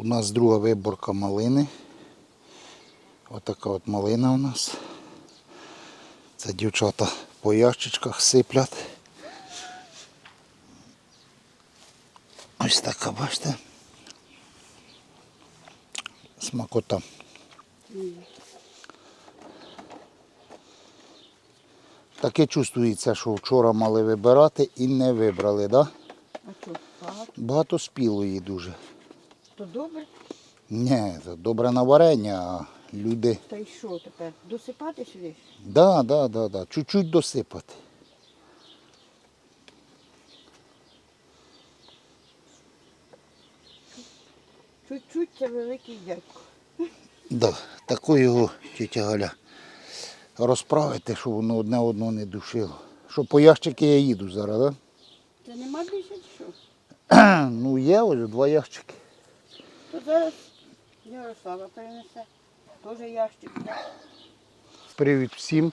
У нас друга виборка малини. Отака от малина у нас. Це дівчата по ящичках сиплять. Ось така, бачите. Смакота. Таке чувствується, що вчора мали вибирати і не вибрали, так? Да? Багато? Спілої дуже. То добре? Ні, це добре на варення, а люди. Та й що тепер? Досипати сюди? Да, да, да, да. Чуть-чуть досипати. Чуть-чуть це великий дядько. Да, таку його тітя Галя розправити, щоб воно одне одного не душило. Що по ящики я їду зараз, так? Це нема більше чи що? Ну є ось два ящики. Зараз Ярослава перенесе. Теж ящик. Привіт всім.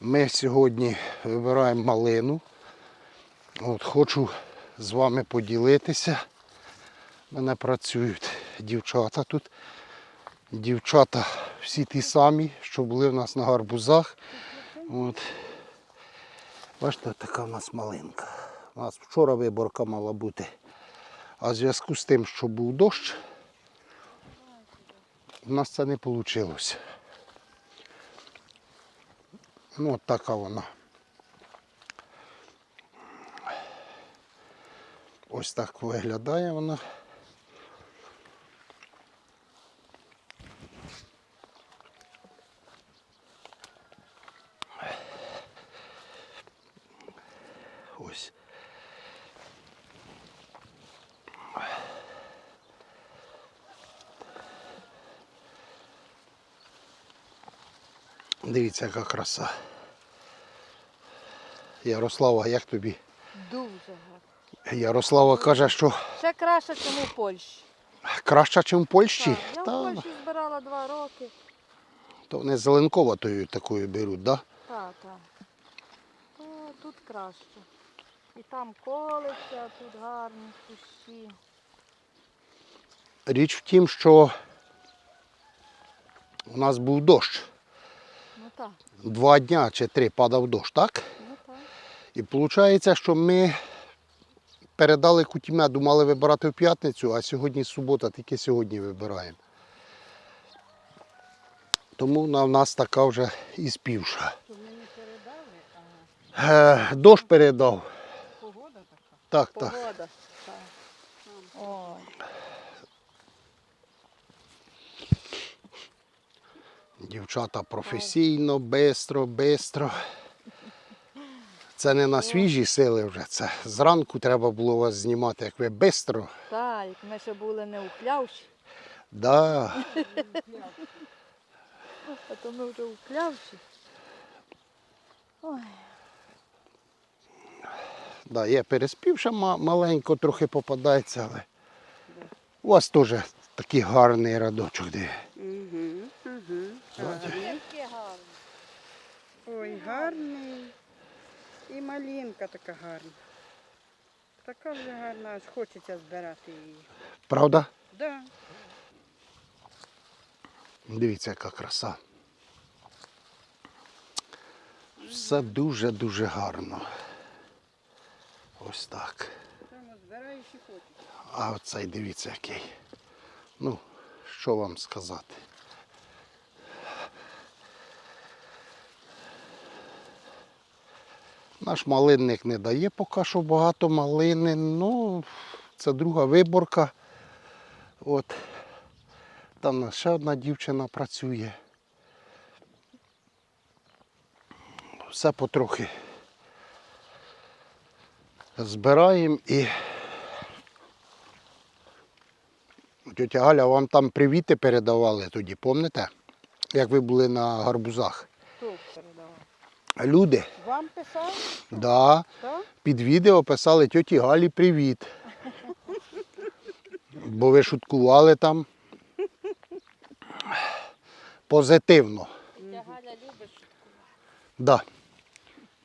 Ми сьогодні вибираємо малину. От, хочу з вами поділитися. Мене працюють дівчата тут. Дівчата всі ті самі, що були в нас на гарбузах. От. Бачите, така в нас малинка. У нас вчора виборка мала бути. А в зв'язку з тим, що був дощ, у нас це не вийшло. Ну, от така вона. Ось так виглядає вона. Дивіться, яка краса. Ярослава, як тобі? Дуже гарно. Ярослава каже, що Ще краще, ніж у Польщі. краще, ніж в Польщі. Так, Я в Польщі збирала два роки. то вони зеленковатою такою беруть, да? Так, так. То тут краще. І там колиться, а тут гарні кущі. Річ в тім, що у нас був дощ. Ну так, Два дня чи три падав дощ, так? ну так. І виходить, що ми передали куті меду, мали вибирати в п'ятницю, а сьогодні субота, тільки сьогодні вибираємо. Тому вона в нас така вже і співша. То ми не передали, а Е, дощ передав. погода така. Так, так. Погода. Так. Ой. Дівчата професійно, бистро, бистро. Це не на свіжі сили вже. Це зранку треба було вас знімати, як ви бистро. Так, як ми ще були не у хлявші, Да. а то ми вже у хлявші. Ой, Да, є переспівша маленько трохи попадається, але у вас теж такий гарний радочок. Де. Яке гарне. Ой, гарний. І малинка така гарна. Така вже гарна, аж хочеться збирати її. Правда? Да. Дивіться, яка краса. Все дуже-дуже гарно. Ось так. Прямо збираєш і хочеш. А оцей дивіться який. Ну, що вам сказати. Наш малинник не дає поки що багато малини. Ну, це друга виборка. От. Там ще одна дівчина працює. Все потрохи збираємо і Тетя Галя, вам там привіти передавали тоді, пам'ятаєте? Як ви були на гарбузах. Люди, Вам писав? да, Так? під відео писали тьоті Галі привіт. Бо ви шуткували там. Позитивно. Тетя Галя любиш. Да.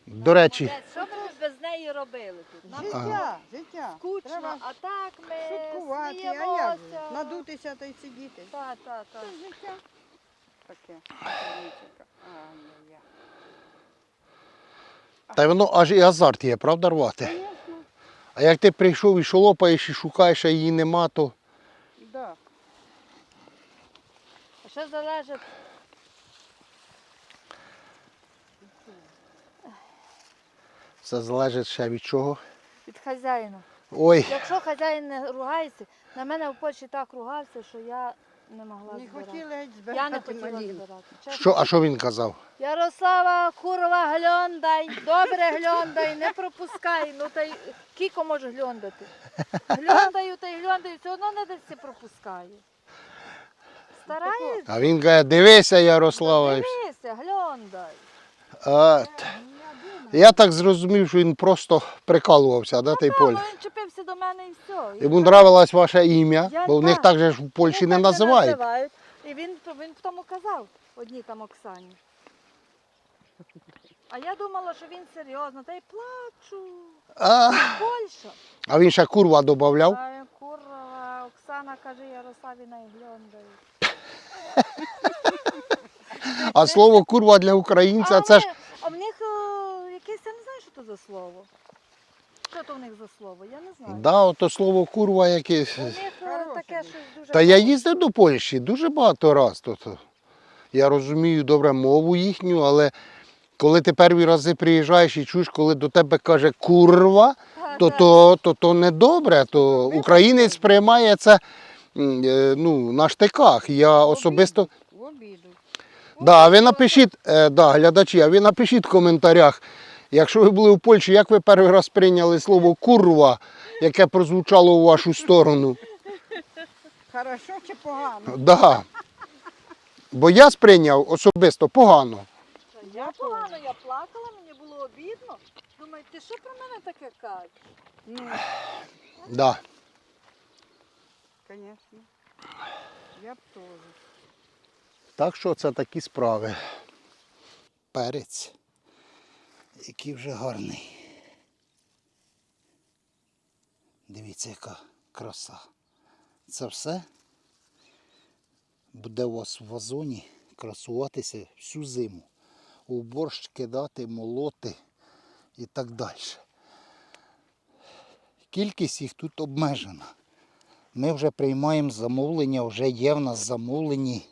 До речі, Що б ми без неї робили тут. Нам Життя, життя. скучно, Треба а так ми шуткувати, а як же? сміємося. Надутися та й сидіти. Так, так, так. ж життя. Таке. Ай-яй-яй. Та воно аж і азарт є, правда, рвати? Звісно, А як ти прийшов і шолопаєш і шукаєш, а її нема, то да. А ще залежить. все залежить ще від чого. Від хазяїна. Ой, Якщо хазяїн не ругається, на мене в Польщі так ругався, що я не могла Не збирати. геть Я не збирати хотіла малину. збирати. чесно. що, а що він казав? Ярослава, курва, гльондай, добре гльондай, не пропускай. Ну та й кіко може гльондати. Гльондаю та й гльондаю, все одно не десь пропускає. Старається. А він каже, дивися, Ярослава. і все. Дивися, гльондай. А, т- я так зрозумів, що він просто прикалувався, да, той Та, поль. ну, він чіпився до мене і все. І Йому нравилось ваше ім'я, Я бо в них так. так же ж в Польщі не називають. називають. І він, він тому казав, одній там Оксані. А я думала, що він серйозно, та й плачу. А, Польща. а він ще курва додавав. А я, курва, Оксана каже, Ярославі найгльондаю. А слово курва для українця а, це ж. а в них о, якесь, я не знаю, що це за слово. Що то в них за слово? Я не знаю. Да, ото слово курва якесь. У них о, таке щось дуже. Та я їздив до Польщі дуже багато разів. То, то. Я розумію добре мову їхню, але коли ти перші рази приїжджаєш і чуєш, коли до тебе каже курва, Та, то та. то, то, то не добре. То українець сприймає це м, е, ну, на штиках. Я особисто. В обіду. Да, а ви напишіть, е, да, глядачі, а ви напишіть в коментарях, якщо ви були в Польщі, як ви перший раз прийняли слово курва, яке прозвучало у вашу сторону? Хорошо чи погано? Да. Бо я сприйняв особисто погано. Я погано, я плакала, мені було обідно. Думаю, ти що про мене таке кажеш? Ну, Да. звісно. Я б теж. Так що це такі справи. Перець, який вже гарний. Дивіться, яка краса. Це все буде у вас в вазоні красуватися всю зиму. У борщ кидати, молоти і так далі. Кількість їх тут обмежена. Ми вже приймаємо замовлення, вже є в нас замовлені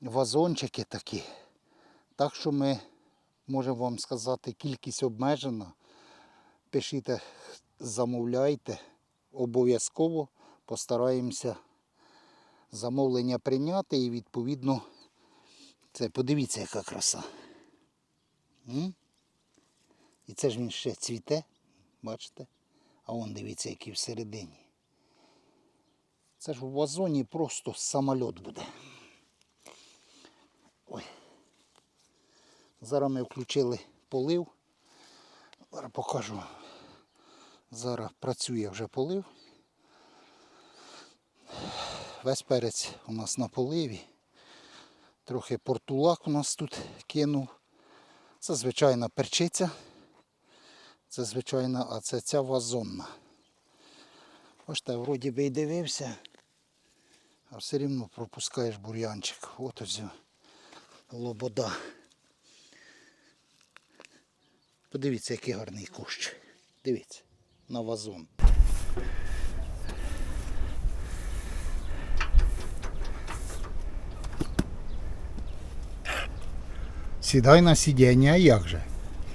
вазончики такі. Так що ми можемо вам сказати, кількість обмежена. Пишіть, замовляйте. Обов'язково постараємося замовлення прийняти і відповідно це подивіться, яка краса. І це ж він ще цвіте, бачите? А вон дивіться, який всередині. Це ж в вазоні просто самольот буде. Зараз ми включили полив. Зараз покажу. Зараз працює вже полив. Весь перець у нас на поливі. Трохи портулак у нас тут кинув. Це звичайна перчиця. Це звичайна, а це ця вазонна. Бачите, вроді би й дивився, а все рівно пропускаєш бур'янчик. От ось лобода. Подивіться, який гарний кущ. Дивіться, на вазон. Сідай на сидіння, як же?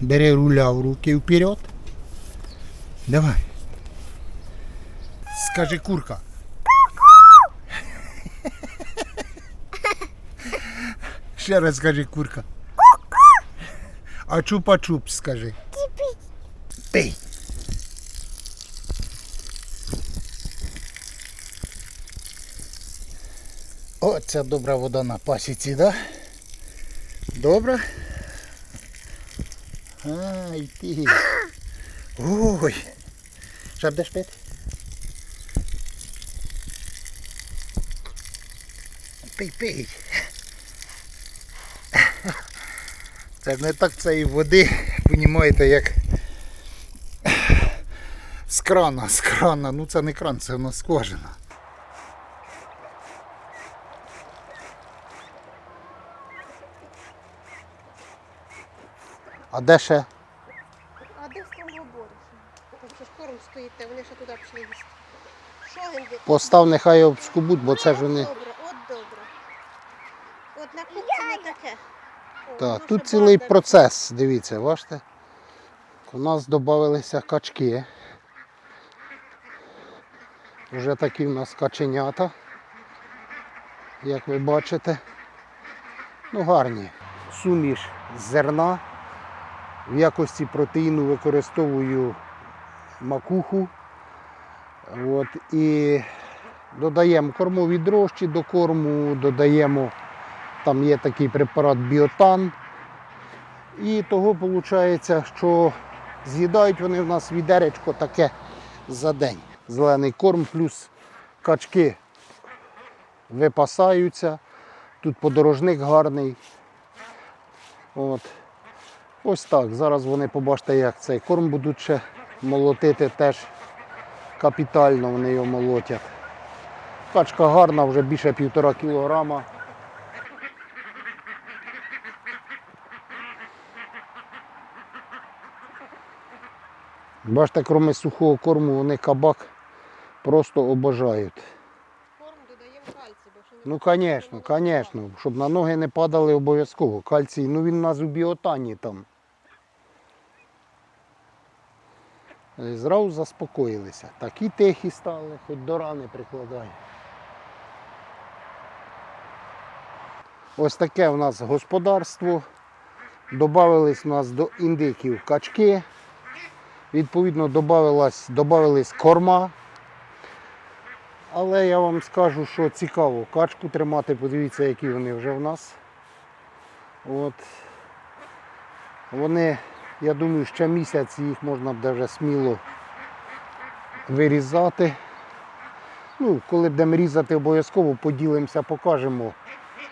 Бери руля в руки вперед. Давай. Скажи курка. Ще раз скажи курка. А чупа-чуп скажи. Пий. О, ця добра вода на пасіці, да? Добра? Ай ти. Ой. Що будеш пити? Пий, пий. Це не так цієї води, понімаєте, як з крана, з крана. Ну це не кран, це у нас скважина. А де ще? А де там говориш? Що ж корм стоїть, та вони ще туди пішли їсти. Що він де? Постав, нехай обскубуть, бо це ж вони. От добре, от добре. От на кухці не таке. Так, тут цілий процес, дивіться, бачите? У нас додавалися качки. Вже такі в нас каченята, як ви бачите. Ну, гарні. Суміш зерна. В якості протеїну використовую макуху. От, і додаємо кормові дрожчі до корму, додаємо там є такий препарат біотан. І того виходить, що з'їдають вони в нас відеречко таке за день. Зелений корм плюс качки випасаються. Тут подорожник гарний. От. Ось так. Зараз вони побачите, як цей корм будуть ще молотити теж капітально вони його молотять. Качка гарна, вже більше півтора кілограма. Бачите, крім сухого корму, вони кабак просто обожають. Корм додаємо кальцій, бо що Ну, звісно, звісно, щоб на ноги не падали обов'язково. Кальцій, ну він у нас у біотані там. І Зразу заспокоїлися. Такі тихі стали, хоч до рани прикладає. Ось таке у нас господарство. Добавились у нас до індиків качки. Відповідно, добавилась, добавились корма. Але я вам скажу, що цікаво качку тримати, подивіться, які вони вже в нас. От. Вони, я думаю, ще місяць їх можна буде вже сміло вирізати. Ну, коли будемо різати, обов'язково поділимося, покажемо,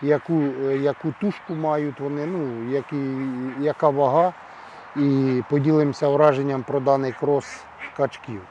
яку, е, яку тушку мають вони, ну, які, яка вага. І поділимося враженням про даний крос качків.